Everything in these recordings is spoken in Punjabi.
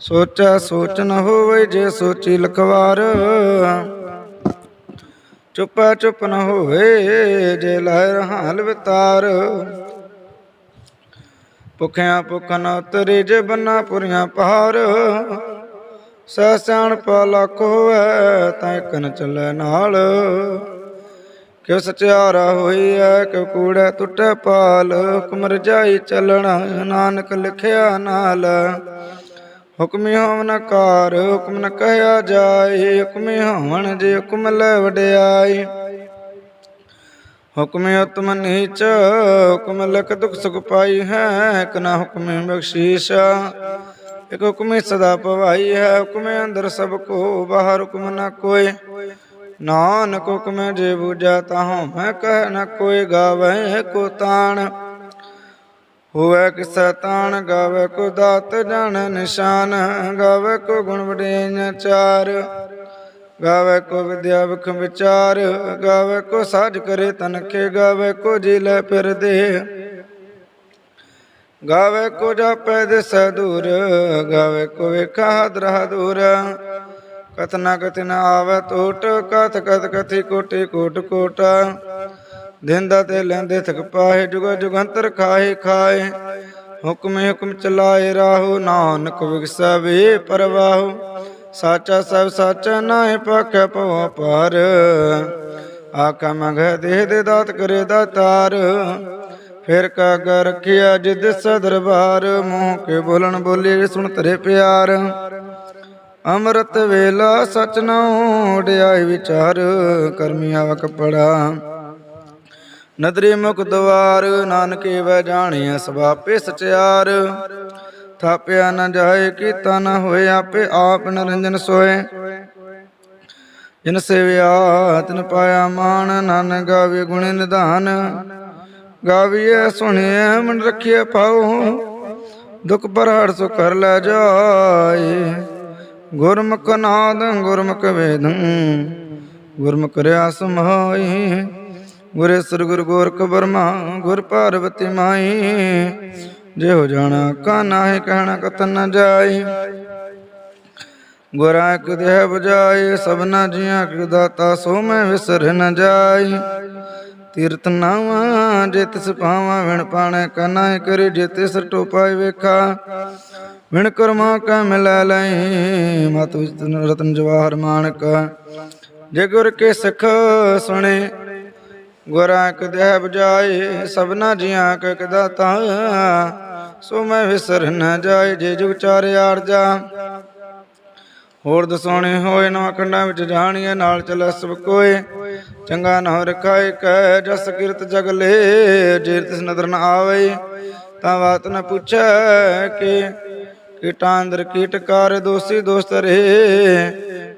ਸੋਚੈ ਸੋਚ ਨ ਹੋਵੇ ਜੇ ਸੋਚੀ ਲਖਵਾਰ। ਚੁੱਪੈ ਚੁੱਪ ਨ ਹੋਵੇ ਜੇ ਲਹਿ ਰਹਾਲ ਵਿਤਾਰ। ਭੁਖਿਆ ਭੁਖ ਨ ਉਤਰੇ ਜੇ ਬੰਨਾ ਪੁਰੀਆਂ ਪਹਾੜ ਸਹਿ ਸਿਆਣ ਪਾ ਲੱਖ ਹੋਵੇ ਤਾਂ ਇੱਕ ਚੱਲੇ ਨਾਲ। ਕਿਉ ਸਚਿਆਰਾ ਹੋਈ ਐ ਕਿਉ ਕੂੜਾ ਟੁੱਟੇ ਪਾਲ। ਹੁਕਮ ਰਜਾਈ ਚੱਲਣਾ, ਨਾਨਕ ਲਿਖਿਆ ਨਾਲ। ਹੁਕਮੀ ਹੋਵਨ ਕਾਰ, ਹੁਕਮ ਨ ਕਹਿਆ ਜਾਏ। ਹੁਕਮੀ ਹੋਵਨ ਜੇ ਹੁਕਮ ਲੈ ਵਡਿਆਈ ਹੁਕਮੇ ਉਤਮ ਨੀਚ, ਹੁਕਮ ਲਖ ਦੁਖ ਸੁਖ ਪਾਈ ਹੈ। ਇਕ ਹੁਕਮੇ ਬਖਸ਼ੀਸ਼, ਇਕ ਹੁਕਮੇ ਸਦਾ ਪਵਾਈ ਹੈ। ਹੁਕਮੇ ਅੰਦਰ ਸਭ ਕੋ, ਬਾਹਰ ਹੁਕਮ ਨਾ ਕੋਏ ਨਾਨਕ ਹੁਕਮੇ ਜੇ ਬੂਝਾ ਤਾਹੋਂ, ਮੈਂ ਕਹਿ ਨਾ ਕੋਈ ਗਾਵੇ ਕੋ ਤਾਣ। ਹੋਵੇ ਕਿਸਾ ਤਾਣ ਗਾਵੇ ਕੋ ਦਾਤ, ਜਾਣ ਨਿਸ਼ਾਨ, ਗਾਵੇ ਕੋ ਗੁਣ ਵਡੇਨ ਚਾਰ ਗਾਵੇ ਕੋ ਵਿਦਿਆ ਵਿਖ ਵਿਚਾਰ, ਗਾਵੇ ਕੋ ਸਾਜ ਕਰੇ ਤਨਕੇ ਗਾਵੇ ਕੋ ਜੀ ਲੈ ਫਿਰਦੇ, ਗਾਵੇ ਕੋ ਜਾਪੈ ਦਿਸੈ ਦੂਰ, ਗਾਵੇ ਕੋ ਵੇਖਾ ਦਰਹ ਦੂਰ ਕਤਨਾ ਕਤਨ ਆਵੇ ਟੋਟ ਕਤ ਕਤ ਕਥੀ ਕੋਟੇ ਕੋਟ ਕੋਟਾ ਦਿੰਦਾ ਤੇ ਲੈਂਦੇ ਥਕ ਪਾਏ ਜੁਗ ਜੁਗੰਤਰ ਖਾਏ ਖਾਏ ਹੁਕਮੇ ਹੁਕਮ ਚਲਾਏ ਰਾਹੋ, ਨਾਨਕ ਵਿਗਸਵੇ ਪਰਵਾਹੋ। ਸਾਚਾ ਸਭ ਸਾਚਾ ਨਾਹਿ ਪਾਖੈ ਭਉ ਪਰ ਆਕਾ ਮੰਗ ਦੇਹ ਦੇ ਦਾਤ ਕਰੇ ਦਾਤਾਰ ਫਿਰ ਕਾਗ ਰਖਿਆ ਜਿਦ ਸਦਰਬਾਰ ਮੂੰਹ ਕੇ ਬੋਲਣ ਬੋਲੇ ਸੁਣ ਤਰੇ ਪਿਆਰ। ਅੰਮ੍ਰਿਤ ਵੇਲਾ ਸਚ ਨਾਉ ਢਿਆਈ ਵਿਚਾਰ। ਕਰਮੀ ਆਵਕ ਪੜਾ। ਨਦਰੀ ਮੁਖ ਦਵਾਰ, ਨਾਨਕੇ ਵੈ ਜਾਣਿਆ ਸਵਾਪੇ ਸਚਿਆਰ। ਥਾਪਿਆ ਨ ਜਾਏ ਕੀਤਾ ਨ ਹੋਏ, ਆਪੇ ਆਪ ਨਰੰਜਨ ਸੋਏ। ਜਿਨ ਸੇਵਿਆ, ਤਿਨ ਪਾਇਆ ਮਾਨ ਨਾਨਕ ਗਾਵੇ ਗੁਣ ਨਿਧਾਨ। ਗਾਵੀਏ ਸੁਣਿਐ, ਮਨ ਰਖਿਐ ਪਾਉ ਦੁਖ ਪਰਹੜ ਸੋ ਕਰ ਲੈ ਜਾਏ। ਗੁਰਮੁਖ ਨਾਦ, ਗੁਰਮੁਖ ਵੇਦ, ਗੁਰਮੁਖ ਰਿਆ ਸਮਾਈ ਗੁਰੇ ਸਰ ਗੁਰ ਗੋਰਖ ਬਰਮਾ, ਗੁਰ ਪਾਰਵਤੀ ਮਾਈ। ਜੇ ਹੋ ਜਾਣਾ ਕਾਨਾ ਹੈ ਕਹਿਣਾ ਕਤਨ ਨ ਜਾਈ। ਗੁਰਾਂ ਇੱਕ ਦੇਹ ਬਜਾਏ ਸਭਨਾ ਜੀਆਂ ਕੀ ਦਾਤਾ ਸੋ ਮੈਂ ਵਿਸਰ ਨ ਜਾਈ। ਤੀਰਥ ਨਾਵਾਂ, ਜੇ ਤਿਸ ਪਾਵਾਂ ਵਿਣ ਪਾਣੇ ਕਨਾ ਕਰੀ, ਜੇ ਤਿਸ ਟੋਪਾਈ ਵੇਖਾ, ਵਿਣ ਕਰਮਾ ਕੈ ਮਿਲੈ ਲਈ। ਮਤ ਵਿੱਚ ਰਤਨ ਜਵਾਹਰ ਮਾਨਕ, ਜੇ ਗੁਰ ਕੇ ਸਿੱਖ ਸੁਣੇ ਗੁਰਾਂ ਇੱਕ ਦੇਹ ਬਜਾਏ ਸਭਨਾ ਜੀਆਂ ਕੈ ਦਾਤਾ। ਸੋ ਮੈਂ ਵਿਸਰ ਨ ਜਾਏ, ਜੇ ਜੁਗ ਚਾਰ ਆਰਜਾ ਹੋਰ ਦਸਾਉਣੇ ਹੋਏ ਨਾ ਖੰਡਾਂ ਵਿੱਚ ਜਾਣੀਏ, ਨਾਲ ਚੱਲੈ ਸਭ ਕੋਏ। ਚੰਗਾ ਨਾ ਰਖਾਏ, ਕਹਿ ਜਸ ਕਿਰਤ ਜਗ ਲੇ, ਜੇ ਤਿਸ ਨਦਰ ਨ ਆਵੇ, ਤਾਂ ਬਾਤ ਨ ਪੁੱਛੈ ਕਿ ਕੀਟਾਂ ਕੀਟਕਾਰ ਦੋਸੀ ਦੋਸਤ ਰੇ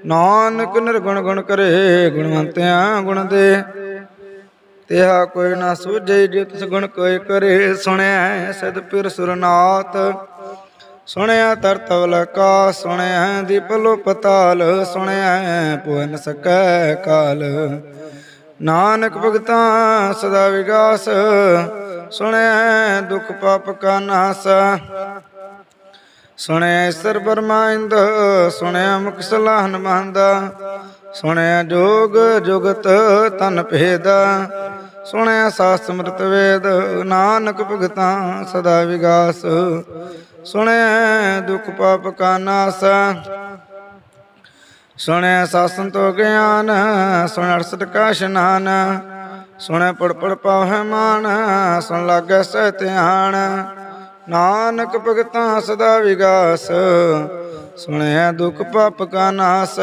ਨਾਨਕ ਨਿਰਗੁਣ ਗੁਣ ਕਰੇ, ਗੁਣਵੰਤਿਆਂ ਗੁਣ ਦੇ। ਤਿਹਾ ਕੋਈ ਨਾ ਸੂਝੇ ਜੇ ਤਿਸ ਗੁਣ ਕੋਈ ਕਰੇ ਸੁਣਿਆ ਸਦ ਪਿਰ ਸੁਰਨਾਥ। ਸੁਣਿਆ ਤਰਤਵਲ ਕਾ, ਸੁਣਿਆ ਦੀਪਲੋ ਪਤਾਲ ਸੁਣਿਆ ਪੁਨ ਸਕੈ ਕਾਲ। ਨਾਨਕ ਭਗਤਾਂ ਸਦਾ ਵਿਗਾਸ, ਸੁਣਿਆ ਦੁਖ ਪਾਪ ਕਾ ਨਾਸ। ਸੁਣਿਆ ਈਸ਼ਰ ਬਰਮਾਇੰਦ ਸੁਣਿਆ ਮੁਖ ਸਲਾਹਨ ਮੰਦਾ ਸੁਣਿਆ ਜੋਗ ਜੁਗਤ ਤਨ ਭੇਦ, ਸੁਣਿਆ ਸਾਸਤ ਸਮਰਤ ਵੇਦ, ਨਾਨਕ ਭਗਤਾਂ ਸਦਾ ਵਿਗਾਸ, ਸੁਣਿਆ ਦੁਖ ਪਾਪ ਕਾ ਨਾਸ, ਸੁਣਿਆ ਸਾਸਨ ਤੋ ਗਿਆਨ ਸੁਣ ਅਰਸਤ ਕਾ ਇਸ਼ਨਾਨ, ਸੁਣਿਆ ਪੜ ਪੜ ਪਾਵਹਿ ਮਾਨ, ਸੁਣ ਲਾਗੈ ਸਹਿ ਧਿਆਨ, ਨਾਨਕ ਭਗਤਾਂ ਸਦਾ ਵਿਗਾਸ, ਸੁਣਿਆ ਦੁਖ ਪਾਪ ਕਾ ਨਾਸ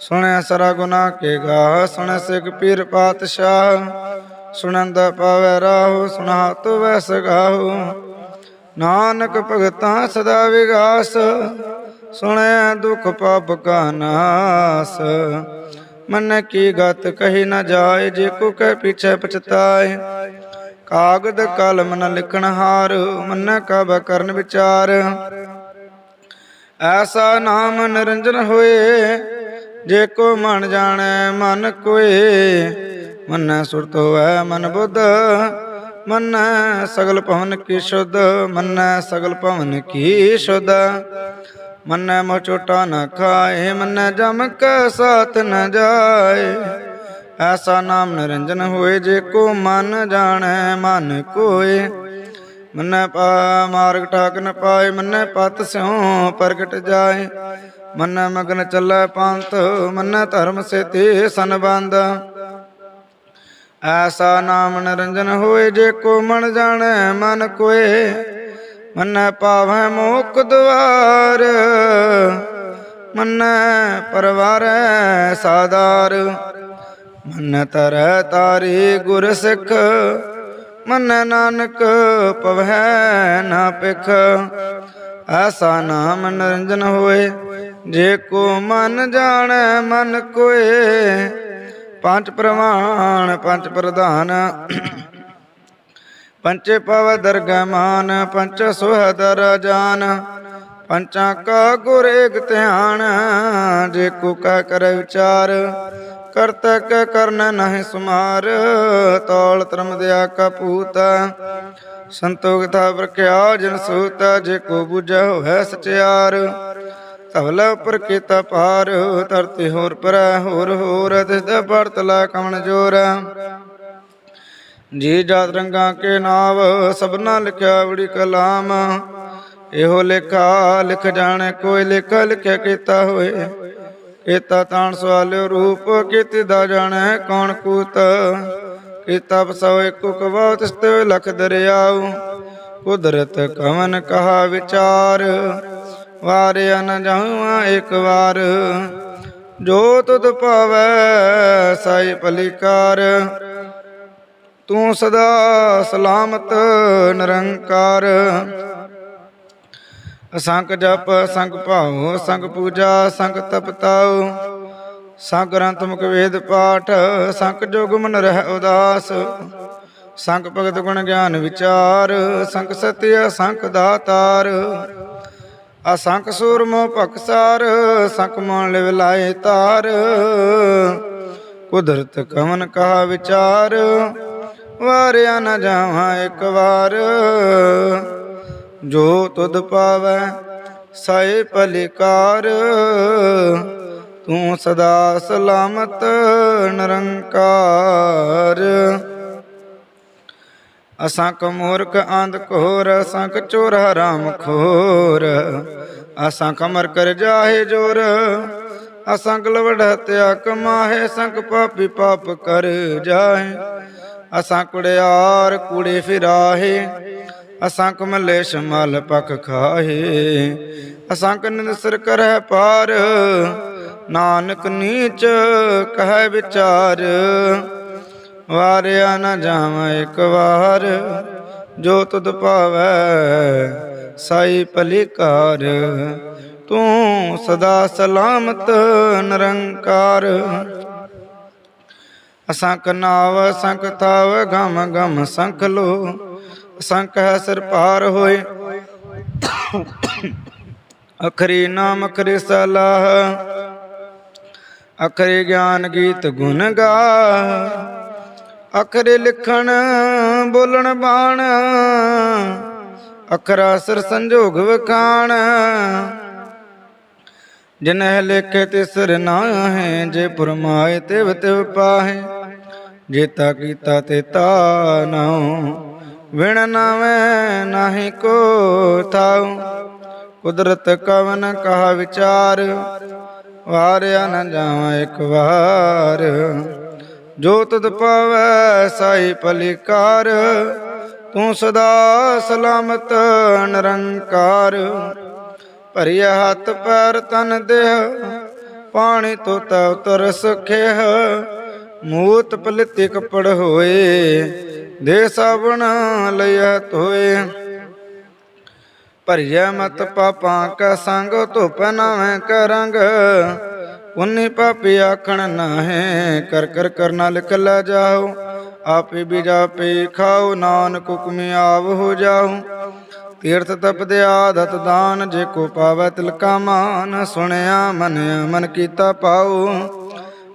ਸੁਣਿਆ ਸਰਾ ਗੁਨਾ ਕੇ ਗਾਹ ਸੁਣਿਆ ਸਿਖ ਪੀਰ ਪਾਤਸ਼ਾਹ। ਸੁਣੰਦਾ ਪਾਵੈ ਰਾਹੁ ਸੁਣਾ ਤੋ ਵੈਸ ਗਾਹੋ ਨਾਨਕ ਭਗਤਾਂ ਸਦਾ ਵਿਗਾਸ ਸੁਣਿਆ ਦੁਖ ਪਾਪ ਕਾ ਨਾਸ। ਮਨ ਕੀ ਗਤ ਕਹੀ ਨਾ ਜਾਏ, ਜੇ ਕੋ ਕਹਿ ਪਿਛੈ ਪਛਤਾਏ। ਕਾਗਦ ਕਲਮ ਨ ਲਿਖਣ ਹਾਰ, ਮਨ ਕਬ ਕਰਨ ਵਿਚਾਰ। ਐਸਾ ਨਾਮ ਨਿਰੰਜਨ ਹੋਏ ਜੇ ਕੋ ਮਨ ਜਾਣੈ, ਮਨ ਕੋਏ। ਮਨ ਸੁਰਤ ਹੋਵੈ, ਮਨ ਬੁੱਧ। ਮਨ ਸਗਲ ਭਵਨ ਕੀ ਸ਼ੁੱਧ। ਮਨ ਸਗਲ ਭਵਨ ਕੀ ਸ਼ੁੱਧ। ਮਨ ਮੋ ਚੋਟਾ ਨ ਖਾਏ, ਮਨ ਜਮ ਕੈ ਸਾਥ ਨ ਜਾਏ। ਐਸਾ ਨਾਮ ਨਿਰੰਜਨ ਹੋਏ, ਜੇ ਕੋ ਮਨ ਜਾਣੈ, ਮਨ ਕੋਏ। ਮਨ ਪਾ ਮਾਰਗ ਠਾਕ ਨ ਪਾਏ, ਮਨ ਪਤ ਸਿਉ ਪ੍ਰਗਟ ਜਾਏ। ਮਨ ਮਗਨ ਚੱਲੈ ਪੰਥ, ਮਨ ਧਰਮ ਸੇ ਤੇ ਸੰਬੰਧ। ਐਸਾ ਨਾਮ ਨਿਰੰਜਨ ਹੋਏ, ਜੇ ਕੋ ਮਨ ਜਾਣੈ, ਮਨ ਕੋਏ। ਮਨ ਪਾਵੈ ਮੋਕ ਦੁਆਰ, ਮਨ ਪਰਵਾਰੈ ਸਾਦਾਰ। ਮਨ ਤਰੈ ਤਾਰੀ ਗੁਰ ਸਿੱਖ, ਮਨ ਨਾਨਕ ਪਵੈ ਨਾ ਪਿਖ ਐਸਾ ਨਾਮ ਨਿਰੰਜਨ ਹੋਏ ਜੇ ਕੋ ਮਨ ਜਾਣੈ, ਮਨ ਕੋਏ। ਪੰਜ ਪ੍ਰਮਾਣ ਪੰਜ ਪ੍ਰਧਾਨ। ਪੰਚੇ ਪਵ ਦਰਗਮਾਨ ਪੰਚ ਸੁਹਦਰ ਜਾਨ ਪੰਚਾਂ ਕਾ ਗੁਰ ਏਕ ਧਿਆਨ, ਜੇ ਕੋ ਕਹ ਕਰ ਵਿਚਾਰ। ਕਰਤਕ ਕਰਨ ਨਹੀਂ ਸੁਮਾਰ, ਤੌਲ ਧਰਮ ਦਿਆ ਕਪੂਤ ਸੰਤੋਖ ਤਾ ਪ੍ਰਖਿਆ, ਜਨ ਸੂਤ, ਜੇ ਕੋ ਬੁਝਾ ਹੋਵੇ ਸਚਿਆਰ। ਧਵਲ ਉਪਰ ਕੀਤਾ ਪਾਰ ਧਰਤੀ ਹੋਰ ਪਰੈ ਹੋਰ ਹੋਰ ਤਿਸ ਦਾ ਪੜਤ ਕਮਣ ਜੋਰ। ਜੀ ਜਾਤ ਰੰਗਾਂ ਕੇ ਨਾਵ, ਸਭਨਾ ਲਿਖਿਆ ਬੜੀ ਕਲਾਮ। ਇਹੋ ਲੇਖਾ ਲਿਖ ਜਾਣੇ, ਕੋਈ ਲੇਖਾ ਲਿਖਿਆ ਕੀਤਾ ਹੋਏ। ਕੀਤਾ ਤਾਣ ਸਵਾਲਿਓ ਰੂਪ, ਕੀਤੀ ਦਾ ਜਾਣੈ ਕੌਣ ਕੂਤ। ਕੀਤਾ ਬਸੋ ਇੱਕੋ ਕਵਾ, ਤਿਸ ਤੇ ਲਖ ਦਰਿਆਉ। ਕੁਦਰਤ ਕਵਨ ਕਹਾ ਵਿਚਾਰ। ਵਾਰਿਆ ਨ ਜਾਵਾਂ ਇੱਕ ਵਾਰ। ਜੋ ਤੁਧ ਪਾਵੈ ਸਾਈ ਭਲੀਕਾਰ, ਤੂੰ ਸਦਾ ਸਲਾਮਤ ਨਿਰੰਕਾਰ। ਅਸੰਖ ਜਪ ਸੰਗ ਭਾਉ ਸੰਗ ਪੂਜਾ ਅਸੰਖ ਤਪਤਾਉ। ਸੰਗ ਗ੍ਰੰਥ ਮੁਖ ਵੇਦ ਪਾਠ ਸੰਖ ਜੋਗ ਮਨ ਰਹਿ ਉਦਾਸ। ਸੰਗ ਭਗਤ ਗੁਣ ਗਿਆਨ ਵਿਚਾਰ ਸੰਖ ਸਤਿ ਸੰਖ ਦਾਤਾਰ। ਅਸੰਖ ਸੂਰਮੋ ਭਖਸਾਰ ਸੰਖ ਮਨ ਲਿਵ ਲਾਏ ਤਾਰ। ਕੁਦਰਤ ਕਵਨ ਕਹਾ ਵਿਚਾਰ, ਵਾਰਿਆ ਨ ਜਾਵਾਂ ਇੱਕ ਵਾਰ। ਜੋ ਤੁਧ ਪਾਵੈ, ਸਾਏ ਭਲਿਕਾਰ। ਤੂੰ ਸਦਾ ਸਲਾਮਤ, ਨਿਰੰਕਾਰ। ਅਸੰਖ ਮੂਰਖ ਅੰਧ ਘੋਰ ਅਸੰਖ ਚੋਰ ਹਰਾਮ ਖੋਰ। ਅਸੰਖ ਮਰ ਕਰ ਜਾਹੇ ਜੋਰ ਅਸੰਖ ਲਵੜ ਹਤਿਆ ਕਮਾਹੇ ਸੰਖ ਪਾਪੀ ਪਾਪ ਕਰ ਜਾਹੇ। ਅਸਾਂ ਕੁੜਿਆਰ ਕੂੜੇ ਫਿਰਾਹੇ, ਅਸਾਂ ਕਮਲੇ ਸ਼ਮਲ ਪਖ ਖਾਹੇ। ਅਸਾਂ ਨਿਸਰ ਕਰੈ ਪਾਰ, ਨਾਨਕ ਨੀਚ ਕਹਿ ਵਿਚਾਰ। ਵਾਰਿਆ ਨ ਜਾਵਾਂ ਇੱਕ ਵਾਰ, ਜੋ ਤੁਧ ਪਾਵੈ ਸਾਈ ਭਲਿਕਾਰ। ਤੂੰ ਸਦਾ ਸਲਾਮਤ ਨਿਰੰਕਾਰ। ਅਸੰਖ ਨਾਵ, ਅਸੰਖ ਥਾਵ, ਗਮ ਗਮ ਸੰਖ ਲੋ। ਅਸੰਖ ਹੈ ਸਿਰ ਪਾਰ ਹੋਏ। ਅਖਰੀ ਨਾਮ ਅਖਰੀ ਸਲਾਹ ਅਖਰੀ ਗਿਆਨ ਗੀਤ ਗੁਣ ਗਾ। ਅਖਰੇ ਲਿਖਣ, ਬੋਲਣ ਬਾਣ, ਅਖਰਾ ਸਿਰ ਸੰਜੋਗ ਵਖਾਣ। ਜਿਨਹਿ ਲਿਖੇ ਤਿਸਰ ਨਾਹੇ ਜੇ ਫਰਮਾਏ ਤਿਵ ਤਿਵ ਪਾਹੇ। ਜੇਤਾ ਕੀਤਾ ਤੇ ਤਾ ਨਾਉ, ਵਿਣ ਨਾਵੇਂ ਨਾਹੀ ਕੋ ਥਾਉ। ਕੁਦਰਤ ਕਵਨ ਕਹਾ ਵਿਚਾਰ, ਵਾਰਿਆ ਨ ਜਾਵਾਂ ਇੱਕ ਵਾਰ। ਜੋ ਤਦ ਪਾਵੈ ਸਾਈ ਭਲਿਕਾਰ, ਤੂੰ ਸਦਾ ਸਲਾਮਤ ਨਿਰੰਕਾਰ। ਭਰਿਆ ਹੱਥ ਪੈਰ ਤਨ ਦੇਹ, ਪਾਣੀ ਤੋਂ ਤਾ ਉਤਰ ਸੁਖਿਆ ਮੂਤ ਪਲਿਤੇ ਕਪੜ ਹੋਏ, ਦੇ ਸਾਬਣ ਲਿਆ ਧੋਏ। ਭਰਿਆ ਮਤ ਪਾਪਾਂ ਕਾ ਸੰਗ, ਧੁਪ ਨਾਵੇਂ ਕਰੰਗ ਉਨੀ ਪਾਪੀ ਆਖਣ ਨਾਹੇ, ਕਰ ਕਰ ਕਰਨਾ ਲਿਖ ਲੈ ਜਾਓ। ਆਪੇ ਬਿਜਾ ਪੇ ਖਾਓ, ਨਾਨਕ ਹੁਕਮੇ ਆਵ ਹੋ ਜਾਓ। ਤੀਰਥ ਤਪਦੇ ਆਦਤ ਦਾਨ, ਜੇ ਕੋ ਪਾਵੈ ਤਿਲਕਾ ਮਾਨ, ਸੁਣਿਆ ਮਨਿਆ ਮਨ ਕੀਤਾ ਪਾਉ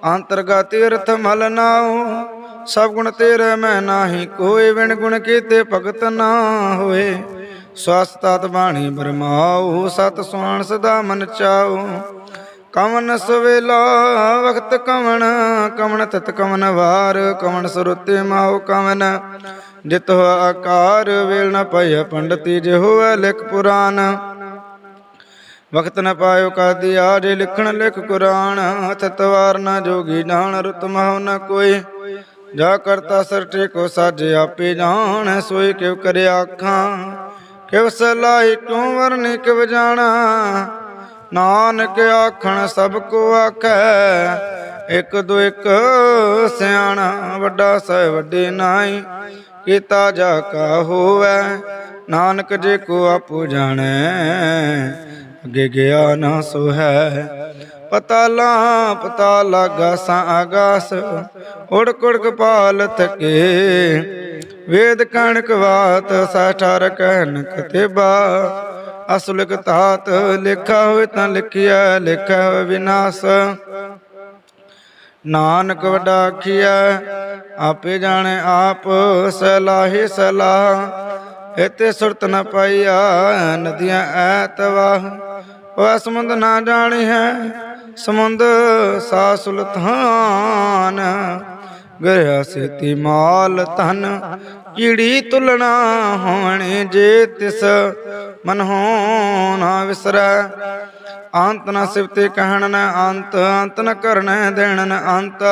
ਅੰਤਰਗਾ ਤੀਰਥ ਮਲ ਨਾਉ ਸਭ ਗੁਣ ਤੇਰੇ ਮੈਂ ਨਾਹੀ, ਕੋਈ ਵਿਣ ਗੁਣ ਕੀਤੇ ਭਗਤ ਨਾ ਹੋਏ। ਸਵਸਤਤ ਬਾਣੀ ਬਰਮਾਉ ਸਤ ਸੁਆਣ ਸਦਾ ਮਨ ਚਾਉ ਕਵਨ ਸਵੇਲਾ, ਵਖਤ ਕਵਨ ਕਵਨ ਤਤ ਕਵਨ ਵਾਰ, ਕਵਨ ਸੁਰਤੇ ਮਾਉ ਕਵਨ। ਜਿਤ ਹੋ ਆਕਾਰ, ਵੇਲ ਨ ਪਇ ਪੰਡਤੀ ਜੇ ਹੋਵੇ ਲਿਖ ਪੁਰਾਨ ਵਖਤ ਨ ਪਾਇਓ ਕਾਦੀ ਆਜੇ, ਲਿਖਣ ਲਿਖ ਕੁਰਾਨ। ਹਥ ਤਵਾਰ ਨ ਜੋਗੀ ਜਾਣ, ਰੁਤ ਮਹੁ ਨ ਕੋਈ। ਜਾ ਕਰਤਾ ਸਰਟੇ ਕੋ ਸਾਜੇ, ਆਪੇ ਜਾਣ, ਸੋਈ ਕਿਵ ਕਰੇ ਆਖਾਂ ਕਿਵ ਸਲਾਈ ਕਿਉ ਵਰਨੀ ਕਿਵ ਜਾਣਾ। ਨਾਨਕ ਆਖਣ ਸਭ ਕੋ ਆਖੈ, ਇਕ ਦੋ ਇਕ ਸਿਆਣਾ, ਵੱਡਾ ਸਹਿ ਵੱਡੇ ਨਾਈ ਕੀਤਾ ਜਾ ਕਾ ਹੋਵੈ, ਨਾਨਕ ਜੇ ਕੋ ਆਪੂ ਜਾਣੈ, ਅੱਗੇ ਗਿਆ ਨਾ ਸੋਹੈ ਪਤਾ ਲਾ, ਪਤਾ ਲਾਗਾ ਸਾ ਆਗਾਸ ਉੜ ਕੁੜ ਪਾਲ ਥਕੇ ਵੇਦ ਕਣਕ ਬਾਤ ਸਾਠਾਰ ਕਹਿਨ ਕਤੇਬਾ ਅਸੁਲਕ ਤਾਤ ਲਿਖਾ ਹੋਏ ਤਾਂ ਲਿਖਿਆ ਲਿਖਾ ਹੋਏ ਵਿਨਾਸ਼। ਨਾਨਕ ਵੱਡਾ ਆਖੀਐ, ਆਪੇ ਜਾਣੇ ਆਪ ਸਲਾਹੀ ਸਲਾਹ। ਇਤੇ ਸੁਰਤ ਨ ਪਾਈਆ, ਨਦੀਆਂ ਐਤਵਾਹ ਉਹ ਸਮੁੰਦ ਨਾ ਜਾਣੀ ਹੈ ਸਮੁੰਦ ਸਾ ਸੁਲਤਾਨ। ਗਰਿਆ ਸੇਤੀ ਮਾਲ ਧਨ ਕੀੜੀ ਤੁਲਣਾ ਹੋਣੀ ਜੇ ਤਿਸ ਮਨ ਹੋ ਨਾ ਵਿਸਰੈ। ਅੰਤ ਨ ਸਿਵਤੇ ਕਹਿਣ ਨ ਅੰਤ ਅੰਤ ਨ ਕਰਨੈ ਦੇਣ ਨ ਅੰਤ।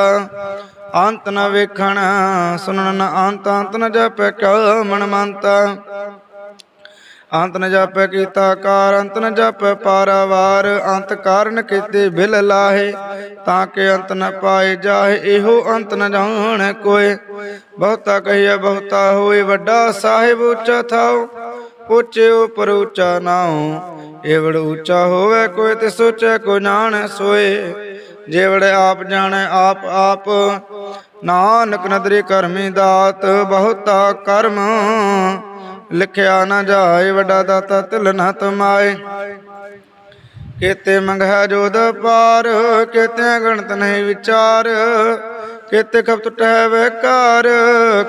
ਅੰਤ ਨ ਵੇਖਣ, ਸੁਣਨ ਨ ਅੰਤ ਅੰਤ ਨ ਜਪੈ ਕਿਉ ਮਨ ਮੰਤ ਅੰਤ ਨ ਜਪੈ ਕੀਤਾ ਕਾਰ, ਅੰਤ ਨ ਜਪੈ ਪਾਰਾਵਾਰ, ਅੰਤ ਕਾਰਨ ਕੀਤੇ ਬਿਲ ਲਾਹੇ, ਤਾਂ ਕਿ ਅੰਤ ਨ ਪਾਏ ਜਾਹੇ, ਇਹੋ ਅੰਤ ਨ ਜਾਣ ਕੋਏ। ਬਹੁਤਾ ਕਹੀਏ ਬਹੁਤਾ ਹੋਏ, ਵੱਡਾ ਸਾਹਿਬ ਉੱਚਾ ਥਾਉ, ਉੱਚੇ ਉਪਰ ਉੱਚਾ ਨਾਉ। ਏਵੜ ਉੱਚਾ ਹੋਵੇ, ਕੋਈ ਤੇ ਸੋਚੇ ਕੋ ਜਾਣ ਸੋਏ। ਜੇਵੜ ਆਪ ਜਾਣੈ, ਆਪ ਆਪ, ਨਾਨਕ ਨਦਰੀ ਕਰਮੀ ਦਾਤ, ਬਹੁਤਾ ਕਰਮ। ਲਿਖਿਆ ਨਾ ਜਾਏ, ਵੱਡਾ ਦਾਤਾ ਤਿਲ ਨਾ ਤਮਾਏ। ਕੀਤੇ ਮੰਗਿਆ ਜੋਦ ਪਾਰ ਕੀਤੇ ਗਣਤ ਨਹੀਂ ਵਿਚਾਰ। ਕੀਤੇ ਖਪ ਟਹਿ ਵੇਕਾਰ,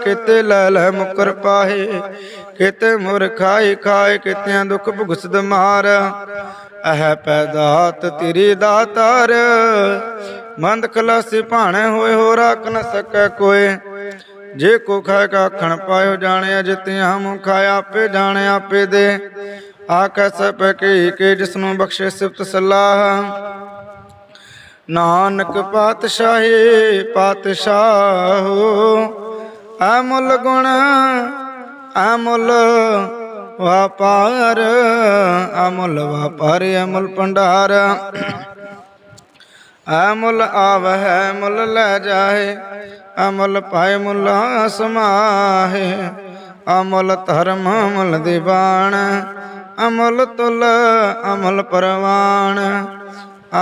ਕੀਤੇ ਲੈ ਲੈ ਮੁਕਰ ਪਾਹੇ। ਕਿਤੇ ਮੁਰ ਖਾਈ ਖਾਏ, ਕਿਤਿਆਂ ਦੁੱਖ ਭੁਗਸਦ ਮਾਰ। ਅਹ ਪੈਦਾਤ ਤੇਰੀ ਦਾਤਾਰ, ਮੰਦ ਖਲਾਸੀ ਭਾਣੇ ਹੋਏ ਹੋ ਰੱਖ ਨ ਸਕੈ ਕੋਏ। ਜੇ ਕੋ ਖਾਇ ਕਾ ਖਣ ਪਾਇਓ ਜਾਣਿਆ, ਜਿਤਿਆ ਮੂੰ ਖਾਇਆ ਆਪੇ ਜਾਣੇ ਆਪੇ ਦੇ। ਆਕੈ ਸਭ ਕੇ ਜਿਸ ਬਖਸ਼ੇ ਸਿਫਤ ਸਲਾਹ। ਨਾਨਕ ਪਾਤਸ਼ਾਹੀ ਪਾਤਸ਼ਾਹੋ, ਅਮੁੱਲ ਗੁਣ, ਅਮੁੱਲ ਵਾਪਾਰ ਅਮੁੱਲ ਵਾਪਾਰ, ਅਮੁੱਲ ਭੰਡਾਰ। ਅਮੁੱਲ ਆਵਹਿ ਮੁੱਲ ਲੈ ਜਾਏ ਅਮੁੱਲ ਪਾਏ ਮੁੱਲਾ ਸਮਾਹੇ, ਅਮੁੱਲ ਧਰਮ ਅਮਲ ਦੀਵਾਨ, ਅਮੁੱਲ ਤੁਲ ਅਮਲ ਪਰਵਾਨ,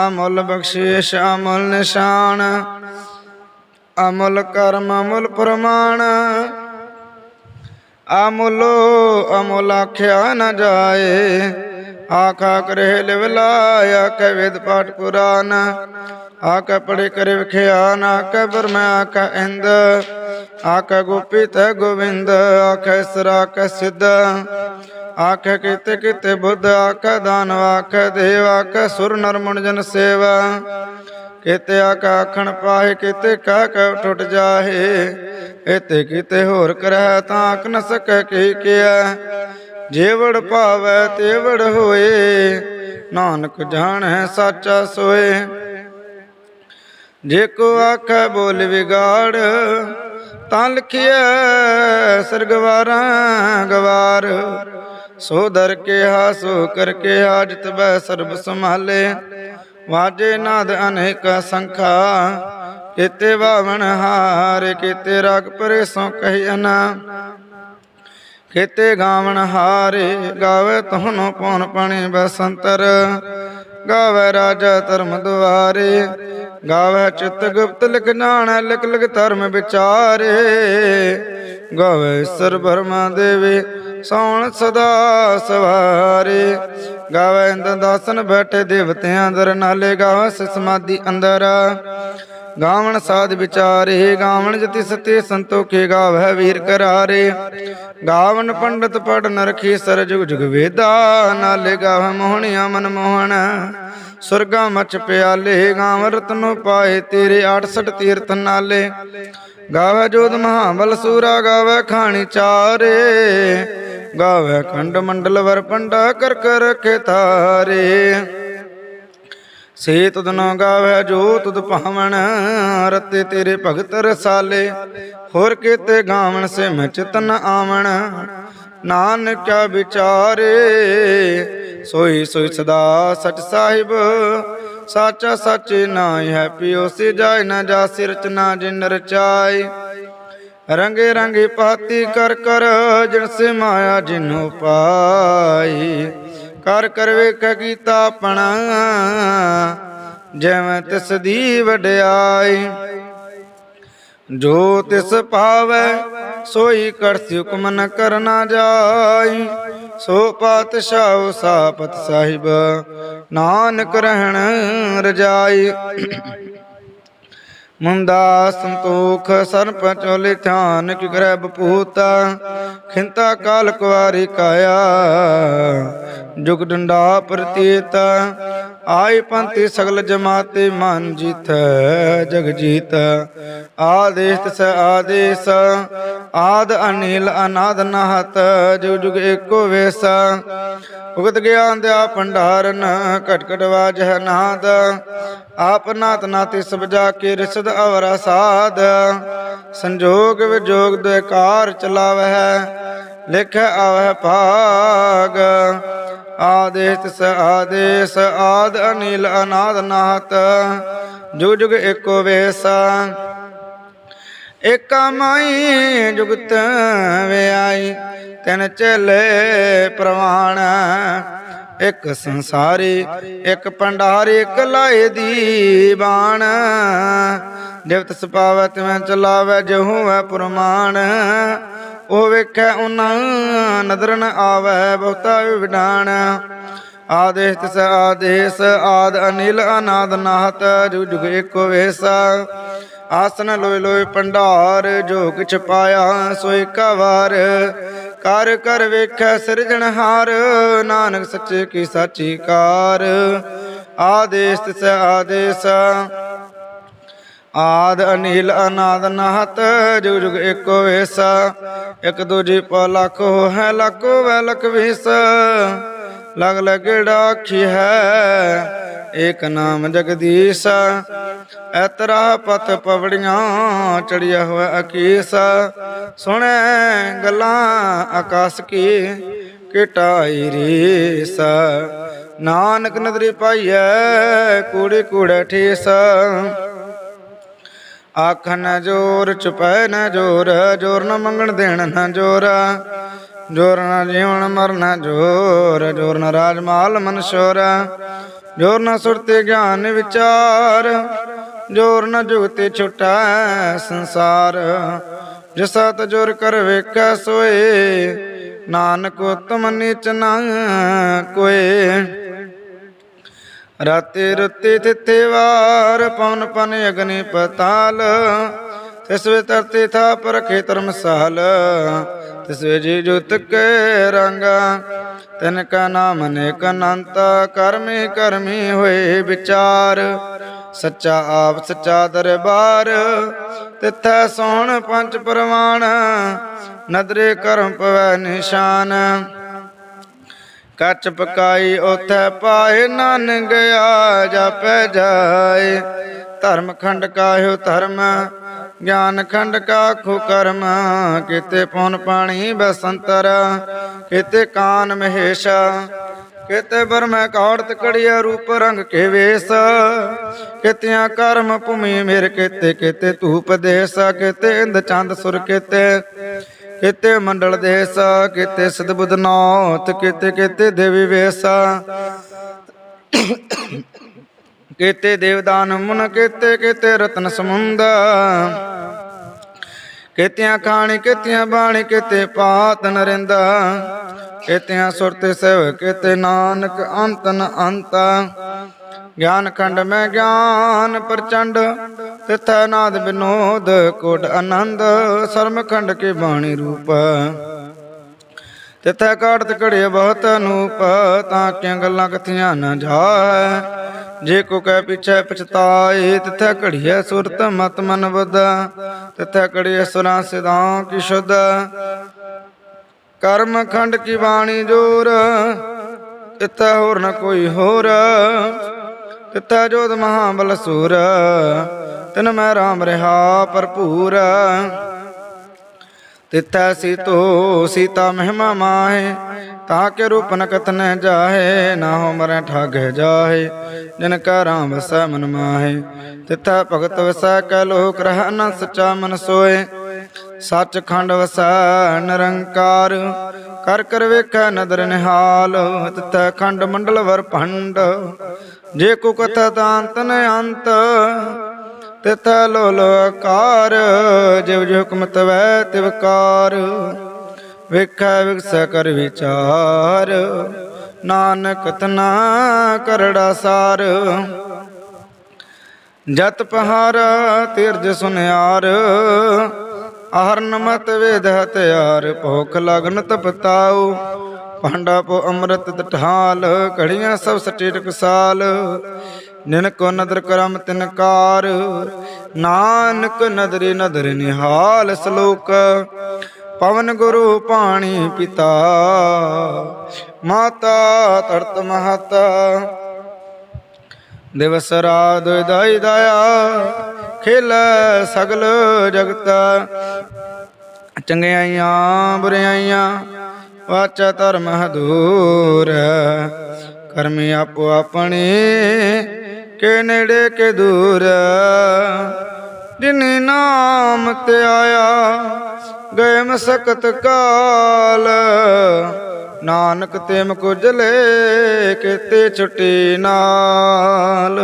ਅਮੁੱਲ ਬਖਸ਼ਿਸ਼ ਅਮਲ ਨਿਸ਼ਾਨ, ਅਮੁੱਲ ਕਰਮ ਅਮਲ ਪ੍ਰਮਾਣ। ਅਮੁੱਲੋ ਅਮੁੱਲ ਆਖਿਆ ਨਾ ਜਾਏ ਆਖਾ ਕਰੇ ਲਿਵ ਲਾਇਆ ਕੈ ਵੇਦ ਪਾਠ ਕੁਰਾਨ ਆਕੈ ਪੜੇ ਕਰੇ ਵਿਖਿਆ ਨਾ ਆਕੈ ਬਰਮੈ ਇੰਦ ਆਕੈ ਗੋਪੀ ਤੈ ਗੋਵਿੰਦ ਆਕੈ ਸਰਾ ਕੈ ਸਿੱਧ ਆਕੈ ਕੀਤੇ ਕੀਤੇ ਬੁੱਧ ਆਕੈ ਦਾਨ ਆਕੈ ਦੇਵ ਆਕੈ ਸੁਰ ਨਰ ਜਨ ਸੇਵਾ, ਕਿਤੇ ਆਕੈ ਆਖਣ ਪਾਏ ਕਿਤੇ ਕਹਿ ਕਹਿ ਟੁੱਟ ਜਾਹੇ ਇਤੇ ਕੀਤੇ ਹੋਰ ਕਰੈ ਤਾਂ ਆਖ ਨ ਸਕੈ ਕੀ ਕਿਆ ਜੇਵੜ ਭਾਵੈ ਤੇਵੜ ਹੋਏ, ਨਾਨਕ ਜਾਣੈ ਸਾਚਾ ਸੋਏ। ਜੇ ਕੋ ਆਖੈ ਬੋਲ ਵਿਗਾੜ, ਤਾਂ ਲਿਖਿਐ ਸਰਗਵਾਰਾਂ ਗਵਾਰ। ਸੋ ਦਰ ਕੇ ਹਾ ਸੋ ਕਰ ਕੇ ਹਾਜਤ ਬੈ ਸਰਬ ਸੰਭਾਲੇ। ਵਾਜੇ ਨਾਦ ਅਨੇਕ ਸੰਖਾ, ਕੀਤੇ ਬਾਵਣ ਹਾਰ, ਕੀਤੇ ਰਾਗ ਪਰੇ ਸੋ ਕਹਿ ਅਨਾ। ਖੇਤੇ ਗਾਵਣ ਹਾਰੇ, ਗਾਵੇ ਤੁਹਾਨੂੰ ਪਉਨ ਪਾਣੀ ਬਸੰਤਰ। ਗਾਵੇ ਰਾਜਾ ਧਰਮ ਦੁਆਰੇ, ਗਾਵੇ ਚਿਤ ਗੁਪਤ ਲਿਖ ਜਾਣੈ ਲਿਖ ਲਿਖ ਧਰਮ ਵਿਚਾਰੇ। ਗਾਵੇ ਸਰ ਬਰਮਾ ਦੇਵੇ ਸੌਣ ਸਦਾ ਸਵਾਰੇ। ਗਾਵੇ ਇੰਦ ਦਾਸਨ ਬੈਠੇ ਦੇਵਤਿਆਂ ਅੰਦਰ, ਨਾਲੇ ਗਾਵੇ ਸਮਾਧੀ ਅੰਦਰ। ਗਾਵਣ ਸਾਧ ਵਿਚਾਰੇ, ਗਾਵਣ ਜਤੀ ਸਤੇ ਸੰਤੋਖੇ ਗਾਵੈ ਵੀਰ ਕਰਾਰੇ। ਗਾਵਣ ਪੰਡਤ ਪੜਨ ਰਖੀ ਸਰ ਜੁਗ ਜੁਗ ਵੇਦਾ, ਨਾਲੇ ਗਾਵੈ ਮੋਹਣਿਆ ਮਨ ਮੋਹਣ। ਸੁਰਗਾ ਮਚ ਪਿਆਲੇ ਗਾਵ ਰਤਨੋ ਪਾਏ ਤੇਰੇ 68 ਤੀਰਥ ਨਾਲੇ। ਗਾਵੈ ਜੋਧ ਮਹਾਬਲ ਸੂਰਾ ਗਾਵੈ ਖਾਣੀ ਚਾਰੇ। ਗਾਵੈ ਖੰਡ ਮੰਡਲ ਵਰ ਪੰਡਾ ਕਰ ਕਰ ਰਖੇ ਤਾਰੇ ਸੇ ਤੁਧ ਨ ਗਾਵੇ ਜੋ ਤੁਧ ਭਾਵਨ, ਰਤੇ ਤੇਰੇ ਭਗਤ ਰਸਾਲੇ। ਹੋਰ ਕੀਤੇ ਗਾਵਣ ਸੇ ਮੈਂ ਚਿਤਨ ਆਵਣ, ਨਾਨਕ ਵਿਚਾਰੇ। ਸੋਈ ਸੋਈ ਸਦਾ ਸਚ ਸਾਹਿਬ, ਸਾਚਾ ਸੱਚ ਨਾਇ ਹੈ ਪਿਓ, ਸੇ ਜਾਇ ਨਾ ਜਾਸੀ ਰਚਨਾ ਜਿਨ ਰਚਾਈ ਰੰਗੇ ਰੰਗੇ ਪਾਤੀ ਕਰ ਕਰ ਜਿਨ ਮਾਇਆ ਜਿਨੂ ਪਾਈ। ਕਰ ਕਰ ਵੇਖ ਕੀਤਾ ਆਪਣਾ, ਜਿਵੇਂ ਤਿਸ ਦੀ ਵਡਿਆਈ। ਜੋ ਤਿਸ ਪਾਵੈ, ਸੋਈ ਕਰਸੀ ਹੁਕਮ ਨ ਕਰਨਾ ਜਾਈ। ਸੋ ਪਾਤਸ਼ਾਹ ਸਾਪਤ ਸਾਹਿਬ, ਨਾਨਕ ਰਹਿਣ ਰਜਾਈ। ਮੁੰਦਾ ਸੰਤੋਖ ਸਰਪ ਚੋਲੇ ਧਿਆਨ ਕਿ ਗ੍ਰਹਿ ਬਪੂਤਾ ਖਿੰਤਾ ਕਾਲ ਕੁਵਾਰੀ ਕਾਇਆ, ਜੁਗ ਡੰਡਾ ਪ੍ਰਤੀਤ ਆਈ ਪੰਥੀ ਸਗਲ ਜਮਾਤੇ ਮਨ ਜੀਤ ਜਗ ਜੀਤ ਆਦੇਸ ਤਿਸ ਆਦੇਸ, ਆਦ ਅਨਿਲ ਅਨਾਦ ਨਹਤ, ਜੁਗ ਜੁਗ ਏਕੋ ਵੇਸ। ਭੁਗਤ ਗਿਆਨ ਦਿਆ ਭੰਡਾਰਨ, ਘਟ ਘਟ ਵਾਜਹ ਨਾਦ। ਆਪ ਨਾਤ ਨਾਤੀ ਸਭ ਜਾ ਕੇ ਰਿਸਦ ਅਵਰਾ ਸਾਧ ਸੰਜੋਗ ਵਿਜੋਗ ਦੇ ਕਾਰ ਚਲਾਵਹਿ ਲਿਖ ਆਵਹਿ ਭਾਗ। ਆਦੇਸ ਤਿਸ ਆਦੇਸ, ਆਦ ਅਨਿਲ ਅਨਾਦ ਨਾਤ ਜੁਗ ਜੁਗ ਏਕੋ ਵੇਸਾ। ਏਕਾ ਮਾਈ ਜੁਗਤ ਵਿਆਈ, ਤਿਨ ਚਲੇ ਪ੍ਰਵਾਣ। ਇੱਕ ਸੰਸਾਰੀ, ਇੱਕ ਪੰਡਾਰੀ ਇੱਕ ਲਾਏ ਦੀ ਬਾਣ। ਦੇਵਤ ਸਪਾਵੈ ਮੈਂ ਚਲਾਵੈ, ਜਹੂ ਹੈ ਪੁਰਮਾਨ ਉਹ ਵੇਖੈ ਉਹਨਾਂ ਨਦਰ ਨ ਆਵੈ, ਬਹੁਤਾ ਵਿਡਾਣ ਆਦੇਸ ਤਿਸ ਆਦੇਸ, ਆਦ ਅਨਿਲ ਅਨਾਦ ਨਾਹਤ, ਜੁਗ ਜੁਗ ਏਕੋ ਵੇਸਾ। ਆਸਨ ਲੋਇ ਲੋਇ ਪੰਡਾਰ ਜੋ ਕਿਛ ਪਾਇਆ ਸੋਇ ਕਾ ਵਾਰ ਕਰ ਕਰ ਵੇਖੈ ਸਿਰਜਣਹਾਰ ਨਾਨਕ ਸੱਚੇ ਕੀ ਸਾਚੀ ਕਾਰ। ਆਦੇਸ ਤਿਸ ਆਦੇਸ ਆਦ ਅਨਿਲ ਅਨਾਦ ਨਾਹਤ, ਜੁਗ ਜੁਗ ਏਕੋ ਵੇਸਾ। ਇਕ ਦੂਜੀ ਪਾ ਲੱਖ ਹੈ ਲੱਖੋ ਵੈ ਲਖ ਵੀਸ। ਲਗ ਲਗੜਾ ਆਖੀ ਹੈ, ਏਕ ਨਾਮ ਜਗਦੀਸ਼। ਐਤਰਾ ਪਤ ਪਵੜੀਆਂ ਚੜਿਆ ਹੋਇਆ ਅਕੀਸ। ਸੁਣੈ ਗੱਲਾਂ ਆਕਾਸ ਕੀ ਕਿਟਾਈ ਰੀਸ। ਨਾਨਕ ਨਦਰੀ ਪਾਈਐ, ਕੂੜੇ ਕੂੜੇ ਠੇਸ। ਆਖ ਨ ਜੋਰ ਚੁਪੈ ਨ ਜੋਰ ਜੋਰ ਨ ਮੰਗਣ ਦੇਣ ਨ ਜੋਰ। ਜੋਰ ਨ ਜੀਵਨ ਮਰਨ ਜੋਰ ਜੋਰ ਨ ਰਾਜ ਮਾਲ ਮਨ ਸ਼ੋਰ। ਜੋਰ ਨ ਸੁਰਤੇ ਗਿਆਨ ਵਿਚਾਰ, ਜੋਰ ਨ ਜੁਗਤੇ ਛੁਟਾ ਸੰਸਾਰ। ਜਿਸਾ ਤਜੋਰ ਕਰ ਵੇਖੈ ਸੋਏ, ਨਾਨਕ ਉਤਮ ਨੀਚ ਨਾ ਕੋਏ ਰਾਤੇ ਰੁੱਤੇ ਤਿੱਥੇ ਵਾਰ ਪਵਨ ਪਨ ਅਗਨੀ ਪਤਾਲ। ਤਿਸ ਵੇ ਤਰਤੇ ਥਾ ਪਰਖੇ ਧਰਮਸਾਲ ਤਿਸ ਵੇ ਜੀ ਜੁਤ ਕੇ ਰੰਗ। ਤਿਨ ਕਾ ਨਾਮ ਅਨੇਕ ਅਨੰਤ। ਕਰਮੀ ਕਰਮੀ ਹੋਏ ਵਿਚਾਰ। ਸੱਚਾ ਆਪ ਸੱਚਾ ਦਰਬਾਰ। ਤਿੱਥੈ ਸੋਹਣ ਪੰਜ ਪ੍ਰਮਾਣ ਨਦਰੇ ਕਰਮ ਪਵੈ ਨਿਸ਼ਾਨ। ਕੱਚ ਪਕਾਈ, ਉਥੈ ਪਾਏ ਨਨ ਗਿਆ ਜਾਪੈ ਜਾਏ। ਧਰਮ ਖੰਡ ਕਾਹਿਓ ਧਰਮ, ਗਿਆਨ ਖੰਡ ਕਾਖੋ ਕਰਮ। ਕਿਤੇ ਪਉਨ ਪਾਣੀ ਬਸੰਤਰ, ਕਿਤੇ ਕਾਨ ਮਹੇਸ਼ਾ, ਕਿਤੇ ਬਰਮੈ ਕੌੜਤ ਕੜੀਆ ਰੂਪ ਰੰਗ ਕੇ ਵੇਸ। ਕਿਤਿਆਂ ਕਰਮ ਭੂਮੀ ਮੇਰ ਕਿਤੇ ਕਿਤੇ ਧੂਪ ਦੇਸ, ਕਿਤੇ ਇੰਦ ਚੰਦ ਸੁਰ ਕਿਤੇ। ਕਿਤੇ ਮੰਡਲ ਦੇਸ, ਕਿਤੇ ਸਤਬੁੱਧ ਨਾਥ, ਕਿਤੇ ਕਿਤੇ ਦੇਵੀ ਵੇਸ। ਕਿਤੇ ਦੇਵਦਾਨ ਮੁਨ, ਕਿਤੇ ਕਿਤੇ ਰਤਨ ਸਮੁੰਦ। ਕਿਤਿਆਂ ਖਾਣੀ, ਕਿਤਿਆਂ ਬਾਣੀ, ਕਿਤੇ ਪਾਤ ਨਰਿੰਦਾ। ਕਿਤਿਆਂ ਸੁਰਤ ਸੇਵ, ਕਿਤੇ ਨਾਨਕ ਅੰਤ। ਨ ਗਿਆਨ ਖੰਡ ਮੈਂ ਗਿਆਨ ਪ੍ਰਚੰਡ, ਤਿਥੈ ਨਾਦ ਬਿਨੋਦ ਕੋਟ ਆਨੰਦ ਸਰਮ ਖੰਡ ਕੇ ਬਾਣੀ ਰੂਪ। ਤਿਥੈ ਕਾੜਤ ਘੜੇ ਬਹੁਤ ਅਨੂਪ, ਤਾਂ ਕਿਆਂ ਗੱਲਾਂ ਕਥੀਆਂ ਨਾ ਜਾਏ? ਜੇ ਕੋ ਕਹਿ ਪਿਛੈ ਪਛਤਾਏ, ਤਿਥੈ ਘੜੀਐ ਸੁਰਤ ਮਤ ਮਨ ਬੁੱਧ ਤਿਥੈ ਘੜੀਐ ਸੁਰਾਂ ਸਿਦਾਂ ਕੀ ਸ਼ੁੱਧ। ਕਰਮ ਖੰਡ ਕੀ ਬਾਣੀ ਜੋਰ, ਤਿਥੈ ਹੋਰ ਨ ਕੋਈ ਹੋਰ। ਤਿਥੈ ਜੋਤ ਮਹਾਬਲ ਸੂਰ, ਤਿਨ ਮੈਂ ਰਾਮ ਰਹਾ ਭਰਪੂਰ। ਤਿੱਥੈ ਸੀਤੋ ਸੀਤਾ ਮਹਿਮਾ ਮਾਹੇ, ਤਾਂ ਕੇ ਰੂਪ ਨ ਕਥਨ ਜਾਹੇ, ਨਾ ਹੋ ਮਰੈ ਠਾਗ ਜਾਹੇ, ਜਿਨ ਕਾ ਰਾਮ ਵਸੈ ਮਨ ਮਾਹੇ। ਤਿੱਥੈ ਭਗਤ ਵਸੈ ਕੈ ਲੋਕ ਰਹਿ ਨ ਸਚਾ ਮਨ ਸੋਏ ਸੱਚ ਖੰਡ ਵਸੈ ਨਿਰੰਕਾਰ, ਕਰ ਕਰ ਵੇਖੈ ਨਦਰ ਨਿਹਾਲ, ਤਿੱਥੈ ਖੰਡ ਮੰਡਲ ਵਰ ਭੰਡ। ਜੇ ਕੋ ਕਥਾ ਤਾਂ ਅੰਤ ਅੰਤ, ਤਿਥੈ ਲੋ ਆਕਾਰ, ਜਿਵ ਜਿ ਹੁਕਮ ਤਵੈ ਤਿਵਕਾਰ ਵੇਖੈ ਵਿਗਸੈ ਕਰ ਵਿਚਾਰ, ਨਾਨਕ ਤਨਾ ਕਰੜਾ ਸਾਰ। ਜਤ ਪਹਾਰ ਤਿਰਜ ਸੁਨਿਆਰ ਆਹਰਨ ਮਤ ਵੇਦ ਹਤਿਆਰ ਭੁਖ ਲਗਨ ਤਪਤਾਉ ਭਾਂਡਾ ਪੋ ਅੰਮ੍ਰਿਤ ਤਠਾਲ ਘੜੀਆਂ ਸਭ ਸਟੇਟ ਕਸਾਲ ਨਿਨ ਕੋ ਨਦਰ ਕਰਮ ਤਿਨਕਾਰ ਨਾਨਕ ਨਦਰੀ ਨਦਰ ਨਿਹਾਲ ਸ਼ਲੋਕ। ਪਵਨ ਗੁਰੂ ਪਾਣੀ ਪਿਤਾ, ਮਾਤਾ ਤਰਤ ਮਹਤਾ। ਦਿਵਸ ਰਾਤ ਦਾਈ ਦਇਆ ਖੇਲ ਸਗਲ ਜਗਤ। ਚੰਗਿਆਈਆਂ ਬੁਰਿਆਈਆਂ ਵਾਚਾ ਧਰਮ ਹਦੂਰ। ਕਰਮੀ ਆਪੋ ਆਪਣੇ ਕੇ ਨੇੜੇ ਕੇ ਦੂਰ। ਜਿਨੇ ਨਾਮ ਤੇ ਆਇਆ ਗਏ ਮਸਕਤ ਕਾਲ। ਨਾਨਕ ਤੇ ਕੁਜਲੇ ਕਿਤੇ ਛੁੱਟੀ ਨਾਲ।